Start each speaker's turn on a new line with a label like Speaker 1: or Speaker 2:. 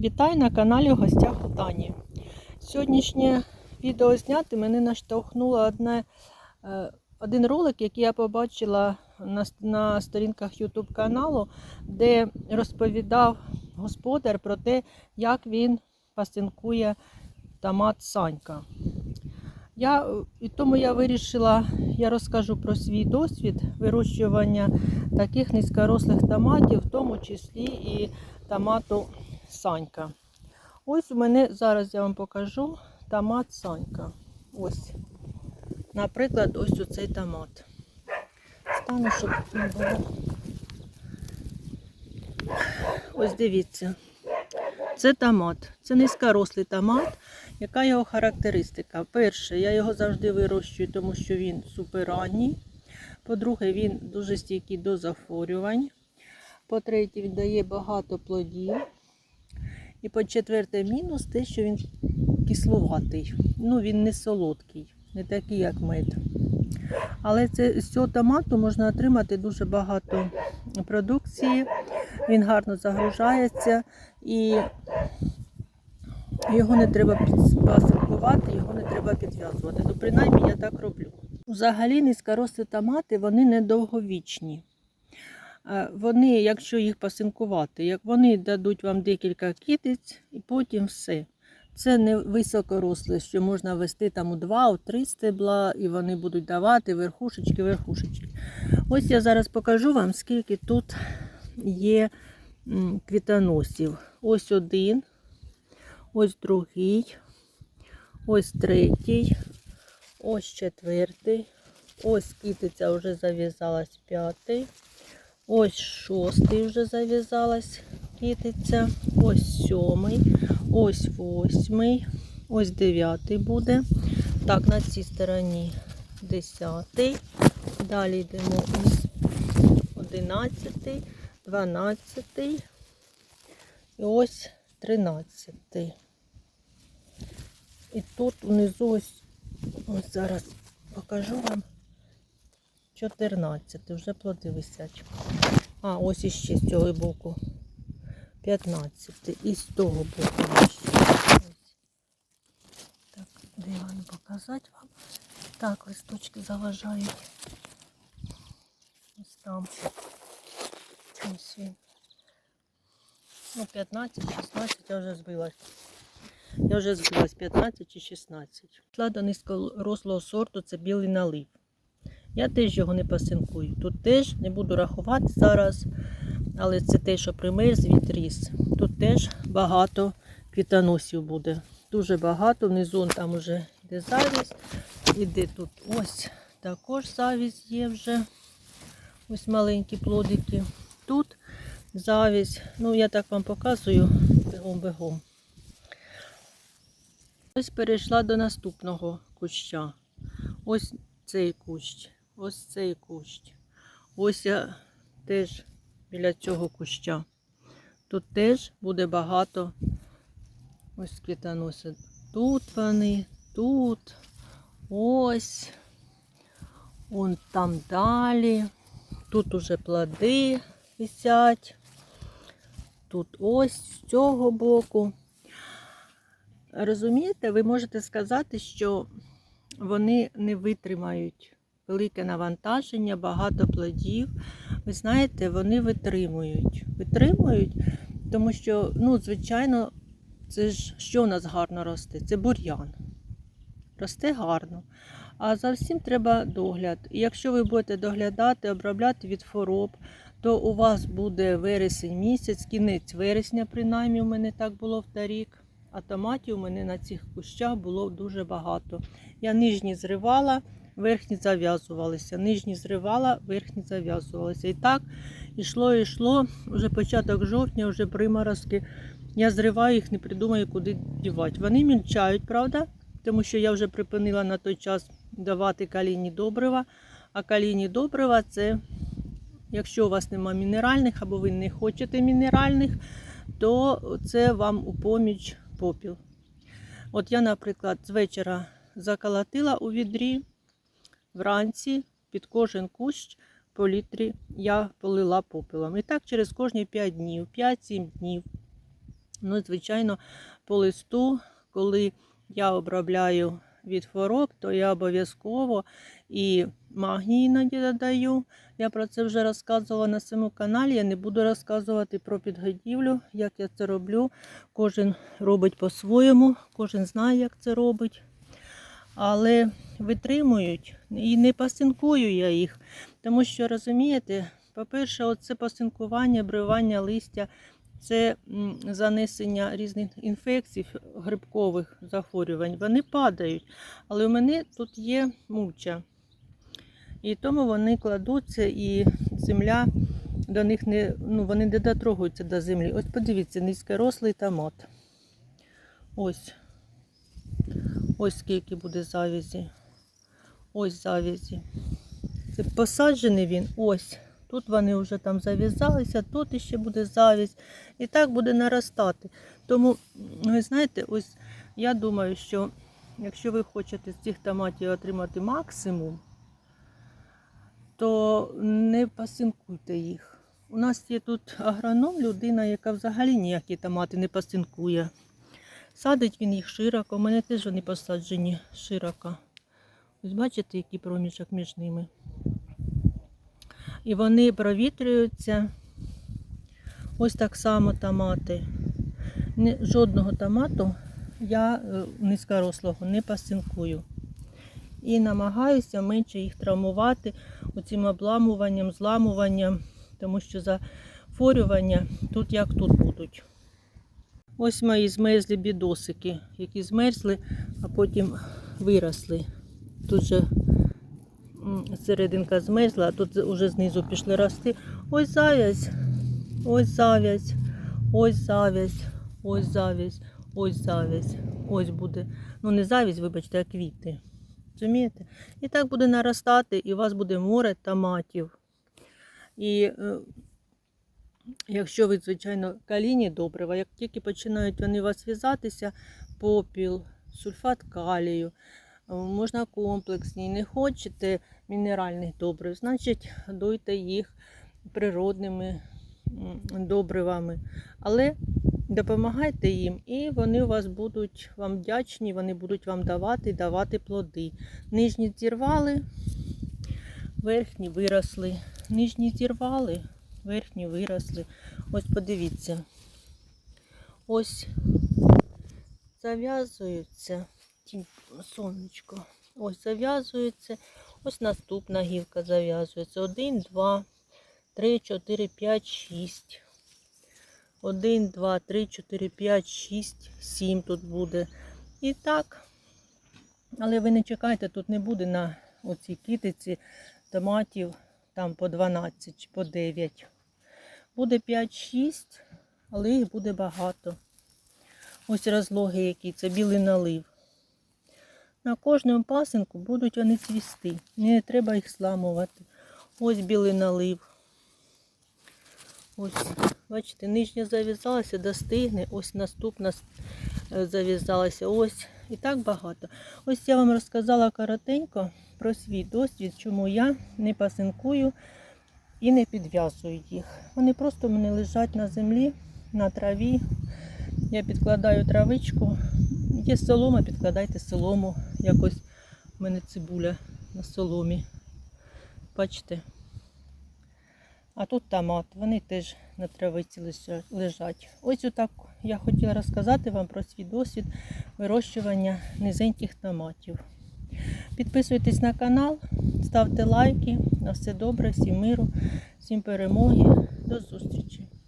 Speaker 1: Вітаю на каналі в гостях у Тані. Сьогоднішнє відео зняти мене наштовхнуло одне, е, один ролик, який я побачила на, на сторінках YouTube каналу, де розповідав господар про те, як він пасинкує томат Санька. Я, і тому я вирішила, я розкажу про свій досвід вирощування таких низькорослих томатів, в тому числі і томату Санька. Ось у мене зараз я вам покажу томат Санька. Ось. Наприклад, ось оцей томат. Стану, щоб не було. Ось дивіться. Це томат. Це низькорослий томат. Яка його характеристика? Перше, я його завжди вирощую, тому що він суперранній. По-друге, він дуже стійкий до захворювань. По-третє, він дає багато плодів. І по-четверте, мінус те, що він кисловатий. Ну, він не солодкий, не такий, як мед. Але це, з цього томату можна отримати дуже багато продукції. Він гарно загружається і його не треба пасинкувати, його не треба підв'язувати. Ну, принаймні я так роблю. Взагалі низькорослі томати вони недовговічні. Е, Вони, якщо їх пасинкувати, як вони дадуть вам декілька кітиць і потім все. Це не високоросле, що можна вести там у два, у три стебла, і вони будуть давати верхушечки, верхушечки. Ось я зараз покажу вам, скільки тут є квітоносів. Ось один, ось другий, ось третій, ось четвертий, ось кітиця вже зав'язалась п'ятий. Ось шостий вже зав'язалась кітиця, ось сьомий, ось восьмий, ось дев'ятий буде. Так, на цій стороні десятий. Далі йдемо ось одинадцятий, дванадцятий і ось тринадцятий. І тут внизу ось, ось зараз покажу вам. 14, вже плоди висять. А, ось іще з цього боку. 15. І з того боку Так, де не показати вам. Так, листочки заважають. Ось там. Ось він. Ну, 15, 16, я вже збилась. Я вже збилась 15 чи 16. Йшла до низькорослого сорту, це білий налив. Я теж його не пасинкую. Тут теж не буду рахувати зараз, але це те, що примерз відріс. Тут теж багато квітоносів буде. Дуже багато. Внизу там вже йде завість. Іде тут ось також завість є вже. Ось маленькі плодики. Тут завість. Ну, я так вам показую бігом-бігом. Ось перейшла до наступного куща. Ось цей кущ, ось цей кущ. Ось я теж біля цього куща. Тут теж буде багато ось квітоноси. Тут вони, тут, ось, вон там далі. Тут уже плоди висять. Тут ось з цього боку. Розумієте, ви можете сказати, що вони не витримають велике навантаження, багато плодів. Ви знаєте, вони витримують. Витримують, тому що, ну, звичайно, це ж що у нас гарно росте? Це бур'ян. Росте гарно. А за всім треба догляд. І якщо ви будете доглядати, обробляти від хвороб, то у вас буде вересень місяць, кінець вересня, принаймні, у мене так було в торік. А томатів у мене на цих кущах було дуже багато. Я нижні зривала, верхні зав'язувалися. Нижні зривала, верхні зав'язувалися. І так йшло, йшло. Вже початок жовтня, вже приморозки. Я зриваю їх, не придумаю, куди дівати. Вони мільчають, правда? Тому що я вже припинила на той час давати калійні добрива. А калійні добрива це, якщо у вас немає мінеральних або ви не хочете мінеральних, то це вам у поміч попіл. От я, наприклад, з вечора заколотила у відрі, вранці під кожен кущ по літрі я полила попелом. І так через кожні 5 днів, 5-7 днів. Ну, звичайно, по листу, коли я обробляю від хвороб, то я обов'язково і магній іноді додаю. Я про це вже розказувала на своєму каналі. Я не буду розказувати про підгодівлю, як я це роблю. Кожен робить по-своєму, кожен знає, як це робить. Але витримують і не пасинкую я їх. Тому що, розумієте, по-перше, оце пасинкування, бривання листя це занесення різних інфекцій, грибкових захворювань. Вони падають. Але у мене тут є мульча. І тому вони кладуться, і земля до них не, ну, вони не дотрогуються до землі. Ось подивіться, низькорослий томат. Ось. Ось скільки буде завязі. Ось завязі. Це посаджений він. Ось. Тут вони вже там зав'язалися, тут іще буде завязь. І так буде наростати. Тому, ви знаєте, ось я думаю, що якщо ви хочете з цих томатів отримати максимум, то не пасинкуйте їх. У нас є тут агроном, людина, яка взагалі ніякі томати не пасинкує. Садить він їх широко. У мене теж вони посаджені широко. Ось бачите, який проміжок між ними. І вони провітрюються. Ось так само томати. Жодного томату я е, низькорослого не пасинкую. І намагаюся менше їх травмувати оцим обламуванням, зламуванням, тому що захворювання тут як тут будуть. Ось мої змерзлі бідосики, які змерзли, а потім виросли. Тут же серединка змерзла, а тут вже знизу пішли рости. Ось завязь, ось завязь, ось завязь, ось завязь, ось завязь. Ось буде. Ну не завязь, вибачте, а квіти. Розумієте? І так буде наростати, і у вас буде море томатів. І е, якщо ви, звичайно, калійні добрива, як тільки починають вони у вас в'язатися, попіл, сульфат калію, е, можна комплексні, не хочете мінеральних добрив, значить дойте їх природними добривами. Але допомагайте їм, і вони у вас будуть вам вдячні, вони будуть вам давати, давати плоди. Нижні зірвали, верхні виросли. Нижні зірвали, верхні виросли. Ось подивіться. Ось зав'язуються. Сонечко. Ось зав'язується. Ось наступна гілка зав'язується. Один, два, три, чотири, п'ять, шість. Один, два, три, чотири, п'ять, шість, сім тут буде. І так. Але ви не чекайте, тут не буде на оцій китиці томатів там по 12 чи по 9. Буде 5-6, але їх буде багато. Ось розлоги які, це білий налив. На кожному пасинку будуть вони цвісти. Не треба їх зламувати. Ось білий налив. Ось, бачите, нижня зав'язалася, достигне, ось наступна е, зав'язалася. Ось і так багато. Ось я вам розказала коротенько про свій досвід, чому я не пасинкую і не підв'язую їх. Вони просто в мене лежать на землі, на траві. Я підкладаю травичку. Є солома, підкладайте солому. Якось в мене цибуля на соломі. Бачите? А тут томат, вони теж на травиці лежать. Ось отак я хотіла розказати вам про свій досвід вирощування низеньких томатів. Підписуйтесь на канал, ставте лайки. На все добре, всім миру, всім перемоги. До зустрічі!